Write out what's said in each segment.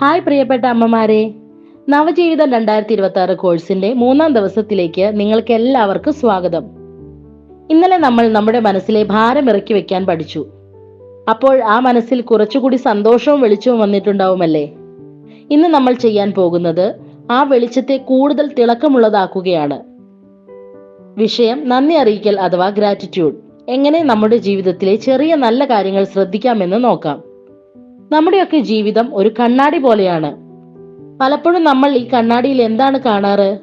Hi പ്രിയപ്പെട്ട അമ്മമാരെ. നവജീവിതം രണ്ടായിരത്തി ഇരുപത്തി ആറ് കോഴ്സിന്റെ മൂന്നാം ദിവസത്തിലേക്ക് നിങ്ങൾക്ക് എല്ലാവർക്കും സ്വാഗതം. ഇന്നലെ നമ്മൾ നമ്മുടെ മനസ്സിലെ ഭാരം ഇറക്കി വെക്കാൻ പഠിച്ചു. അപ്പോൾ ആ മനസ്സിൽ കുറച്ചുകൂടി സന്തോഷവും വെളിച്ചവും വന്നിട്ടുണ്ടാവുമല്ലേ? ഇന്ന് നമ്മൾ ചെയ്യാൻ പോകുന്നത് ആ വെളിച്ചത്തെ കൂടുതൽ തിളക്കമുള്ളതാക്കുകയാണ്. വിഷയം നന്ദി അറിയിക്കൽ അഥവാ ഗ്രാറ്റിറ്റ്യൂഡ് എങ്ങനെ നമ്മുടെ ജീവിതത്തിലെ ചെറിയ നല്ല കാര്യങ്ങൾ ശ്രദ്ധിക്കാമെന്ന് നോക്കാം. നമ്മുടെയൊക്കെ ജീവിതം ഒരു കണ്ണാടി പോലെയാണ്. പലപ്പോഴും നമ്മൾ ഈ കണ്ണാടിയിൽ എന്താണ് കാണാറ്?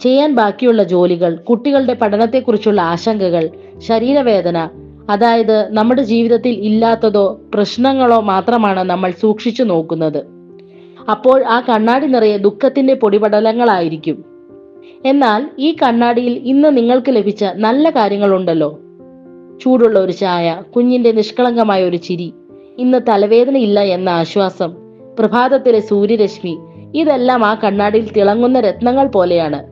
ചെയ്യാൻ ബാക്കിയുള്ള ജോലികൾ കുട്ടികളുടെ പഠനത്തെക്കുറിച്ചുള്ള ആശങ്കകൾ ശരീരവേദന അതായത് നമ്മുടെ ജീവിതത്തിൽ ഇല്ലാത്തതോ പ്രശ്നങ്ങളോ മാത്രമാണ് നമ്മൾ സൂക്ഷിച്ചു നോക്കുന്നത്. അപ്പോൾ ആ കണ്ണാടി നിറയെ ദുഃഖത്തിന്റെ പൊടിപടലങ്ങളായിരിക്കും. എന്നാൽ ഈ കണ്ണാടിയിൽ ഇന്ന് നിങ്ങൾക്ക് ലഭിച്ച നല്ല കാര്യങ്ങളുണ്ടല്ലോ. ചൂടുള്ള ഒരു ചായ കുഞ്ഞിന്റെ നിഷ്കളങ്കമായ ഒരു ചിരി ഇന്ന് തലവേദനയില്ല എന്ന ആശ്വാസം. പ്രഭാതത്തിലെ സൂര്യരശ്മി. ഇതെല്ലാം ആ കണ്ണാടിയിൽ തിളങ്ങുന്ന രത്നങ്ങൾ പോലെയാണ്.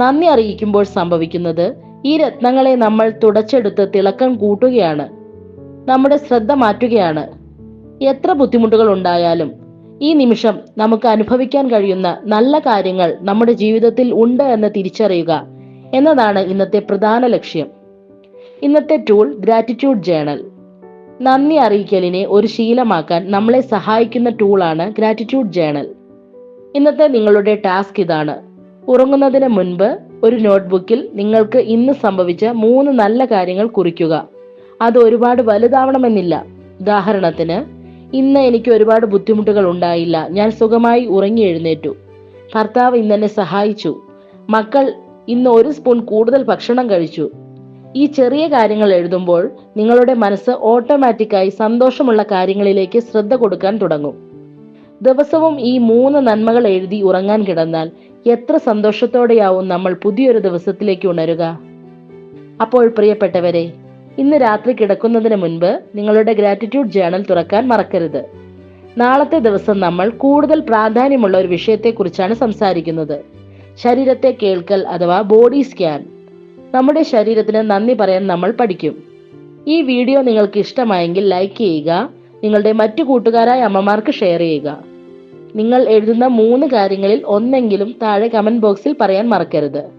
നന്ദി അറിയിക്കുമ്പോൾ സംഭവിക്കുന്നത് ഈ രത്നങ്ങളെ നമ്മൾ തുടച്ചെടുത്ത് തിളക്കം കൂട്ടുകയാണ്. നമ്മുടെ ശ്രദ്ധ മാറ്റുകയാണ്. എത്ര ബുദ്ധിമുട്ടുകൾ ഉണ്ടായാലും ഈ നിമിഷം നമുക്ക് അനുഭവിക്കാൻ കഴിയുന്ന നല്ല കാര്യങ്ങൾ നമ്മുടെ ജീവിതത്തിൽ ഉണ്ട് എന്ന് തിരിച്ചറിയുക എന്നതാണ് ഇന്നത്തെ പ്രധാന ലക്ഷ്യം. ഇന്നത്തെ ടൂൾ ഗ്രാറ്റിറ്റ്യൂഡ് ജേണൽ. നന്ദി അറിയിക്കലിനെ ഒരു ശീലമാക്കാൻ നമ്മളെ സഹായിക്കുന്ന ടൂളാണ് ഗ്രാറ്റിറ്റ്യൂഡ് ജേണൽ ഇന്നത്തെ നിങ്ങളുടെ ടാസ്ക് ഇതാണ്. ഉറങ്ങുന്നതിന് മുൻപ് ഒരു നോട്ട്ബുക്കിൽ നിങ്ങൾക്ക് ഇന്ന് സംഭവിച്ച മൂന്ന് നല്ല കാര്യങ്ങൾ കുറിക്കുക. അത് ഒരുപാട് വലുതാവണമെന്നില്ല. ഉദാഹരണത്തിന് ഇന്ന് എനിക്ക് ഒരുപാട് ബുദ്ധിമുട്ടുകൾ ഉണ്ടായില്ല. ഞാൻ സുഖമായി ഉറങ്ങി എഴുന്നേറ്റു. ഭർത്താവ് ഇന്നെന്നെ സഹായിച്ചു. മക്കൾ ഇന്ന് ഒരു സ്പൂൺ കൂടുതൽ ഭക്ഷണം കഴിച്ചു. ഈ ചെറിയ കാര്യങ്ങൾ എഴുതുമ്പോൾ നിങ്ങളുടെ മനസ്സ് ഓട്ടോമാറ്റിക്കായി സന്തോഷമുള്ള കാര്യങ്ങളിലേക്ക് ശ്രദ്ധ കൊടുക്കാൻ തുടങ്ങും. ദിവസവും ഈ മൂന്ന് നന്മകൾ എഴുതി ഉറങ്ങാൻ കിടന്നാൽ എത്ര സന്തോഷത്തോടെയാവും നമ്മൾ പുതിയൊരു ദിവസത്തിലേക്ക് ഉണരുക. അപ്പോൾ പ്രിയപ്പെട്ടവരെ ഇന്ന് രാത്രി കിടക്കുന്നതിന് മുൻപ് നിങ്ങളുടെ ഗ്രാറ്റിറ്റ്യൂഡ് ജേണൽ തുറക്കാൻ മറക്കരുത്. നാളത്തെ ദിവസം നമ്മൾ കൂടുതൽ പ്രാധാന്യമുള്ള ഒരു വിഷയത്തെക്കുറിച്ചാണ് സംസാരിക്കുന്നത്. ശരീരത്തെ കേൾക്കൽ അഥവാ ബോഡി സ്കാൻ നമ്മുടെ ശരീരത്തിന് നന്ദി പറയാൻ നമ്മൾ പഠിക്കും. ഈ വീഡിയോ നിങ്ങൾക്ക് ഇഷ്ടമായെങ്കിൽ ലൈക്ക് ചെയ്യുക നിങ്ങളുടെ മറ്റു കൂട്ടുകാരായ അമ്മമാർക്ക് ഷെയർ ചെയ്യുക. നിങ്ങൾ എഴുതുന്ന മൂന്ന് കാര്യങ്ങളിൽ ഒന്നെങ്കിലും താഴെ കമന്റ് ബോക്സിൽ പറയാൻ മറക്കരുത്.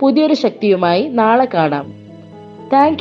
പുതിയൊരു ശക്തിയുമായി നാളെ കാണാം. താങ്ക്